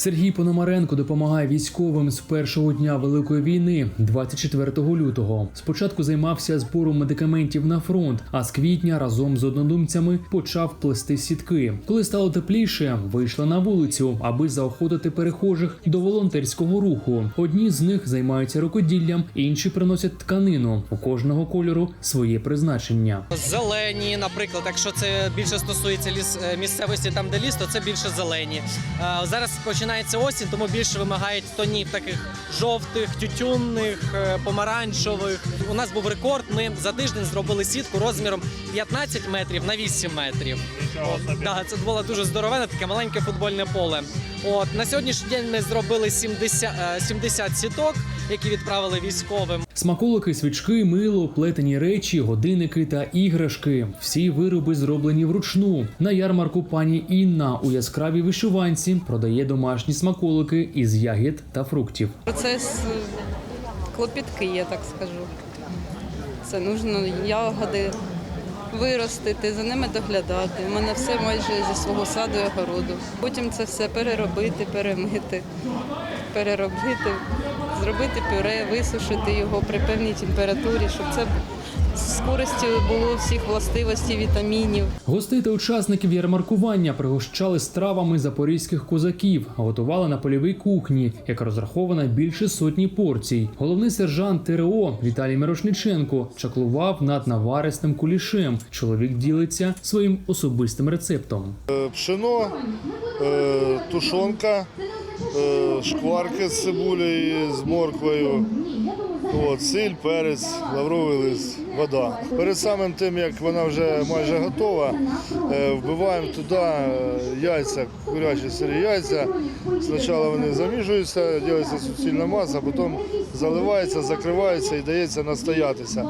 Сергій Пономаренко допомагає військовим з першого дня великої війни, 24 лютого. Спочатку займався збором медикаментів на фронт, а з квітня разом з однодумцями почав плести сітки. Коли стало тепліше, вийшла на вулицю, аби заохотити перехожих до волонтерського руху. Одні з них займаються рукоділлям, інші приносять тканину. У кожного кольору своє призначення. Зелені, наприклад, якщо це більше стосується ліс е, місцевості, там де ліс, то це більше зелені. Е, Зараз починається осінь, тому більше вимагають тонів таких жовтих, тютюнних, е, помаранчевих. У нас був рекорд. Ми за тиждень зробили сітку розміром 15 метрів на 8 метрів. От, да, це було дуже здоровене, таке маленьке футбольне поле. От на сьогоднішній день ми зробили 70, е, 70 сіток, які відправили військовим. Смаколики, свічки, мило, плетені речі, годинники та іграшки. Всі вироби зроблені вручну. На ярмарку пані Інна у яскравій вишиванці продає домашні смаколики із ягід та фруктів. Процес е, клопіткий, я так скажу. Це нужно ягоди виростити, за ними доглядати. У мене все майже зі свого саду і огороду. Потім це все переробити, перемити, переробити, зробити пюре, висушити його при певній температурі, щоб це з користю було всіх властивостей, вітамінів. Гостей та учасників ярмаркування пригощали стравами запорізьких козаків, готували на польовій кухні, яка розрахована більше сотні порцій. Головний сержант ТРО Віталій Мирошниченко чаклував над наварисним кулішем. Чоловік ділиться своїм особистим рецептом. пшено, е, тушонка, е, шкварки з цибулею, з морквою, от, сіль, перець, лавровий лист, вода. Перед самим тим, як вона вже майже готова, е, вбиваємо туди е, яйця, курячі сирі яйця. Спочатку вони заміжуються, робиться суцільна маса, потім заливається, закривається і дається настоятися,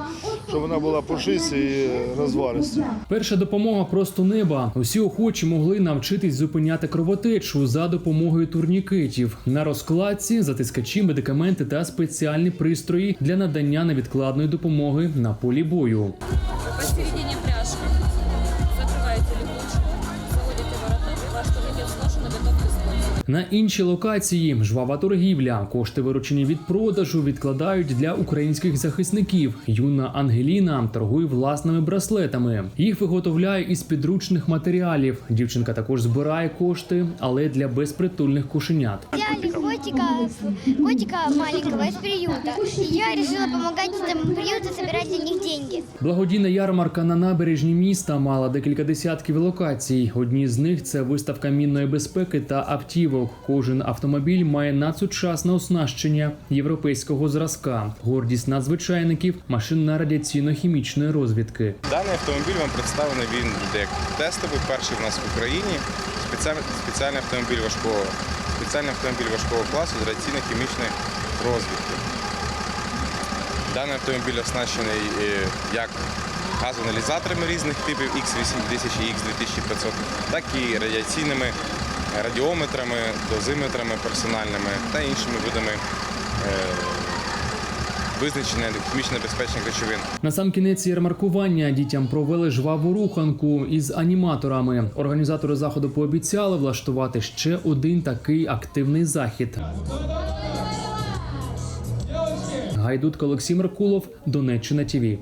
щоб вона була пушиста і розвариста. Перша допомога просто неба. Усі охочі могли навчитись зупиняти кровотечу за допомогою турнікетів. На розкладці затискачі, медикаменти та спеціальні пристрої для надання невідкладної допомоги на полі бою. Посередині пряжки. Закрываете липучку, заводите На інші локації жвава торгівля. Кошти виручені від продажу відкладають для українських захисників. Юна Ангеліна торгує власними браслетами. Їх виготовляє із підручних матеріалів. Дівчинка також збирає кошти, але для безпритульних кошенят. Взяли котика, котика маленького из приюта. Я решила помогать этому приюту собирать для них. Благодійна ярмарка на набережні міста мала декілька десятків локацій. Одні з них це виставка мінної безпеки та автівок. Кожен автомобіль має надсучасне оснащення європейського зразка. Гордість надзвичайників машина радіаційно-хімічної розвідки. Даний автомобіль вам представлений він як тестовий, перший в нас в Україні. Спеціальний, спеціальний автомобіль важкого, спеціальний автомобіль важкого класу з радіаційно-хімічної розвідки. Даний автомобіль оснащений е, як газоаналізаторами різних типів X8000 і X2500, так і радіаційними радіометрами, дозиметрами персональними та іншими видами е, визначення хімічно небезпечних речовин. На сам кінець ярмаркування дітям провели жваву руханку із аніматорами. Організатори заходу пообіцяли влаштувати ще один такий активний захід. Гайдутка Олексій Меркулов, Донеччина ТІВІ.